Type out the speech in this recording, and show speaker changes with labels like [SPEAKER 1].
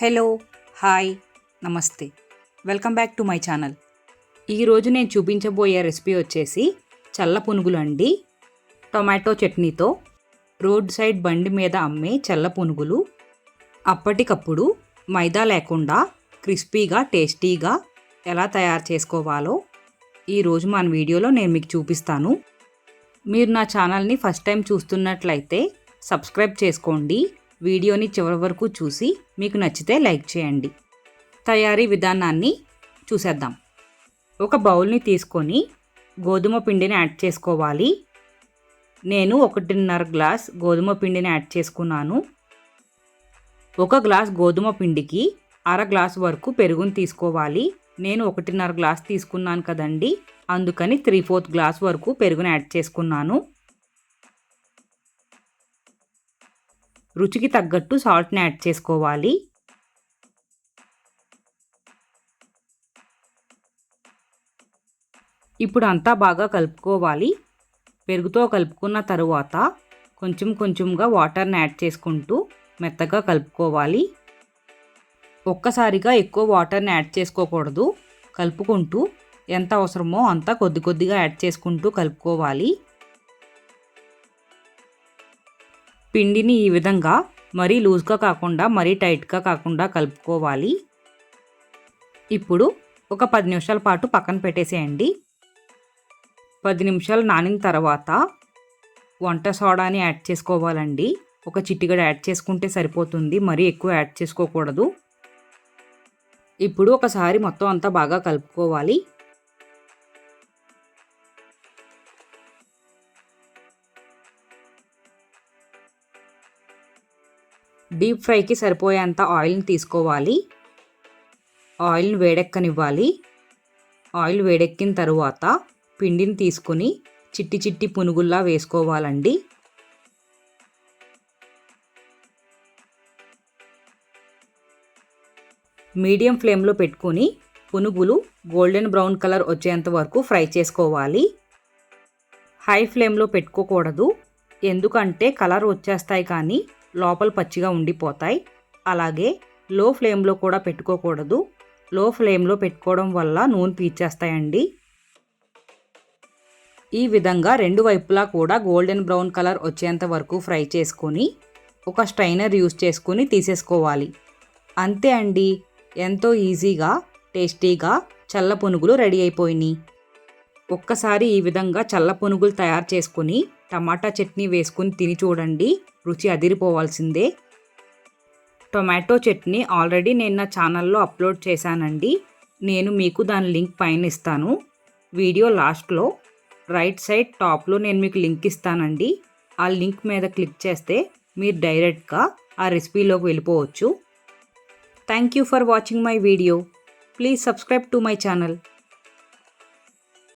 [SPEAKER 1] Hello hi నమస్తే. Welcome back to my channel. ఈరోజు నేను చూపించబోయే రెసిపీ వచ్చేసి చల్ల పునుగులు అండి. టొమాటో చట్నీతో రోడ్ సైడ్ బండి మీద అమ్మే చల్ల పునుగులు. అప్పటికప్పుడు మైదా లేకుండా క్రిస్పీగా టేస్టీగా ఎలా తయారు చేసుకోవాలో ఈరోజు మన వీడియోలో నేను మీకు చూపిస్తాను. మీరు నా ఛానల్ని ఫస్ట్ టైం చూస్తున్నట్లయితే సబ్స్క్రైబ్ చేసుకోండి. వీడియోని చివరి వరకు చూసి మీకు నచ్చితే లైక్ చేయండి. తయారీ విధానాన్ని చూసేద్దాం. ఒక బౌల్ని తీసుకొని గోధుమ పిండిని యాడ్ చేసుకోవాలి. నేను ఒకటిన్నర గ్లాస్ గోధుమ పిండిని యాడ్ చేసుకున్నాను. ఒక గ్లాస్ గోధుమ పిండికి అర గ్లాస్ వరకు పెరుగుని తీసుకోవాలి. నేను ఒకటిన్నర గ్లాస్ తీసుకున్నాను కదండి. అందుకని త్రీ ఫోర్త్ గ్లాస్ వరకు పెరుగుని యాడ్ చేసుకున్నాను. రుచికి తగ్గట్టు సాల్ట్ని యాడ్ చేసుకోవాలి. ఇప్పుడు అంతా బాగా కలుపుకోవాలి. పెరుగుతో కలుపుకున్న తరువాత కొంచెం కొంచెంగా వాటర్ని యాడ్ చేసుకుంటూ మెత్తగా కలుపుకోవాలి. ఒక్కసారిగా ఎక్కువ వాటర్ని యాడ్ చేసుకోకూడదు. కలుపుకుంటూ ఎంత అవసరమో అంత కొద్ది కొద్దిగా యాడ్ చేసుకుంటూ కలుపుకోవాలి. పిండిని ఈ విధంగా మరీ లూజ్గా కాకుండా మరీ టైట్గా కాకుండా కలుపుకోవాలి. ఇప్పుడు ఒక పది నిమిషాల పాటు పక్కన పెట్టేసేయండి. పది నిమిషాలు నానిన తర్వాత వంట సోడాని యాడ్ చేసుకోవాలండి. ఒక చిట్టిగడ యాడ్ చేసుకుంటే సరిపోతుంది. మరీ ఎక్కువ యాడ్ చేసుకోకూడదు. ఇప్పుడు ఒకసారి మొత్తం అంతా బాగా కలుపుకోవాలి. డీప్ ఫ్రైకి సరిపోయేంత ఆయిల్ని తీసుకోవాలి. ఆయిల్ని వేడెక్కనివ్వాలి. ఆయిల్ వేడెక్కిన తరువాత పిండిని తీసుకొని చిట్టి చిట్టి పునుగుల్లా వేసుకోవాలండి. మీడియం ఫ్లేమ్లో పెట్టుకొని పునుగులు గోల్డెన్ బ్రౌన్ కలర్ వచ్చేంత వరకు ఫ్రై చేసుకోవాలి. హై ఫ్లేమ్లో పెట్టుకోకూడదు. ఎందుకంటే కలర్ వచ్చేస్తాయి కానీ లోపల పచ్చిగా ఉండిపోతాయి. అలాగే లో ఫ్లేమ్లో కూడా పెట్టుకోకూడదు. లో ఫ్లేమ్లో పెట్టుకోవడం వల్ల నూనె పీల్చేస్తాయండి. ఈ విధంగా రెండు వైపులా కూడా గోల్డెన్ బ్రౌన్ కలర్ వచ్చేంత వరకు ఫ్రై చేసుకొని ఒక స్ట్రైనర్ యూస్ చేసుకొని తీసేసుకోవాలి. అంతే అండి. ఎంతో ఈజీగా టేస్టీగా చల్ల పునుగులు రెడీ అయిపోయినాయి. ఒక్కసారి ఈ విధంగా చల్ల పునుగులు తయారు చేసుకుని టమాటా చట్నీ వేసుకుని తిని చూడండి. రుచి అదిరిపోవాల్సిందే. టొమాటో చట్నీ ఆల్రెడీ నేను నా ఛానల్లో అప్లోడ్ చేశానండి. నేను మీకు దాని లింక్ పైన ఇస్తాను. వీడియో లాస్ట్లో రైట్ సైడ్ టాప్లో నేను మీకు లింక్ ఇస్తానండి. ఆ లింక్ మీద క్లిక్ చేస్తే మీరు డైరెక్ట్గా ఆ రెసిపీలోకి వెళ్ళిపోవచ్చు. Thank you for watching my video. Please subscribe to my channel.